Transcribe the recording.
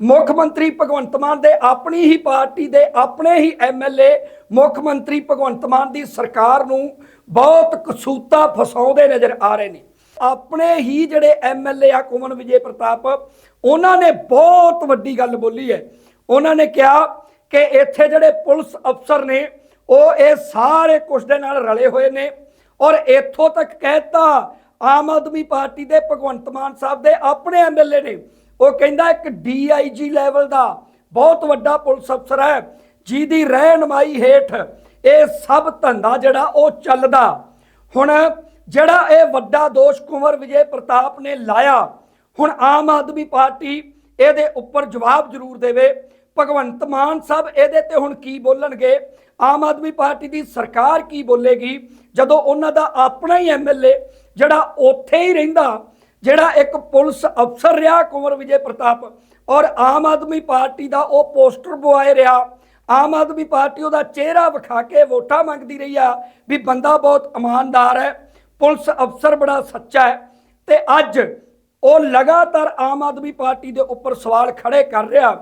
ਮੁੱਖ ਮੰਤਰੀ ਭਗਵੰਤ ਮਾਨ ਦੇ ਆਪਣੀ ਹੀ ਪਾਰਟੀ ਦੇ ਆਪਣੇ ਹੀ ਐਮਐਲਏ ਮੁੱਖ ਮੰਤਰੀ ਭਗਵੰਤ ਮਾਨ ਦੀ ਸਰਕਾਰ ਨੂੰ ਬਹੁਤ ਕਸੂਤਾ ਫਸਾਉਂਦੇ ਨਜ਼ਰ ਆ ਰਹੇ ਨੇ। ਆਪਣੇ ਹੀ ਜਿਹੜੇ ਐਮਐਲਏ ਆ ਕੁਮਨ ਵਿਜੇ ਪ੍ਰਤਾਪ, ਉਹਨਾਂ ਨੇ ਬਹੁਤ ਵੱਡੀ ਗੱਲ ਬੋਲੀ ਹੈ। ਉਹਨਾਂ ਨੇ ਕਿਹਾ ਕਿ ਇੱਥੇ ਜਿਹੜੇ ਪੁਲਿਸ ਅਫਸਰ ਨੇ, ਉਹ ਇਹ ਸਾਰੇ ਕੁਛ ਦੇ ਨਾਲ ਰਲੇ ਹੋਏ ਨੇ ਔਰ ਇੱਥੋਂ ਤੱਕ ਕਹਿਤਾ ਆਮ ਆਦਮੀ ਪਾਰਟੀ ਦੇ ਭਗਵੰਤ ਮਾਨ ਸਾਹਿਬ ਦੇ ਆਪਣੇ ਐਮਐਲਏ ਨੇ। ਉਹ ਕਹਿੰਦਾ ਇੱਕ ਡੀਆਈਜੀ ਲੈਵਲ ਦਾ ਬਹੁਤ ਵੱਡਾ ਪੁਲਿਸ ਅਫਸਰ ਹੈ, ਜਿਹਦੀ ਰਹਿਨਮਾਈ ਹੇਠ ਇਹ ਸਭ ਧੰਦਾ ਜਿਹੜਾ ਉਹ ਚੱਲਦਾ। ਹੁਣ ਜਿਹੜਾ ਇਹ ਵੱਡਾ ਦੋਸ਼ ਕੁੰਵਰ ਵਿਜੇ ਪ੍ਰਤਾਪ ਨੇ ਲਾਇਆ, ਹੁਣ ਆਮ ਆਦਮੀ ਪਾਰਟੀ ਇਹਦੇ ਉੱਪਰ ਜਵਾਬ ਜ਼ਰੂਰ ਦੇਵੇ। ਭਗਵੰਤ ਮਾਨ ਸਾਹਿਬ, ਇਹਦੇ ਤੇ ਹੁਣ ਕੀ ਬੋਲਣਗੇ? ਆਮ ਆਦਮੀ ਪਾਰਟੀ ਦੀ ਸਰਕਾਰ ਕੀ ਬੋਲੇਗੀ? ਜਦੋਂ ਉਹਨਾਂ ਦਾ ਆਪਣਾ ਹੀ ਐਮਐਲਏ ਜਿਹੜਾ ਉੱਥੇ ਹੀ ਰਹਿੰਦਾ, ਜਿਹੜਾ ਇੱਕ ਪੁਲਿਸ ਅਫਸਰ ਰਿਹਾ, ਕੁੰਵਰ ਵਿਜੇ ਪ੍ਰਤਾਪ, ਔਰ ਆਮ ਆਦਮੀ ਪਾਰਟੀ ਦਾ ਉਹ ਪੋਸਟਰ ਬੁਆਏ ਰਿਹਾ, ਆਮ ਆਦਮੀ ਪਾਰਟੀ ਉਹਦਾ ਚਿਹਰਾ ਵਿਖਾ ਕੇ ਵੋਟਾਂ ਮੰਗਦੀ ਰਹੀ ਆ ਵੀ ਬੰਦਾ ਬਹੁਤ ਇਮਾਨਦਾਰ ਹੈ, ਪੁਲਿਸ ਅਫਸਰ ਬੜਾ ਸੱਚਾ ਹੈ, ਤੇ ਅੱਜ ਉਹ ਲਗਾਤਾਰ ਆਮ ਆਦਮੀ ਪਾਰਟੀ ਦੇ ਉੱਪਰ ਸਵਾਲ ਖੜੇ ਕਰ ਰਿਹਾ।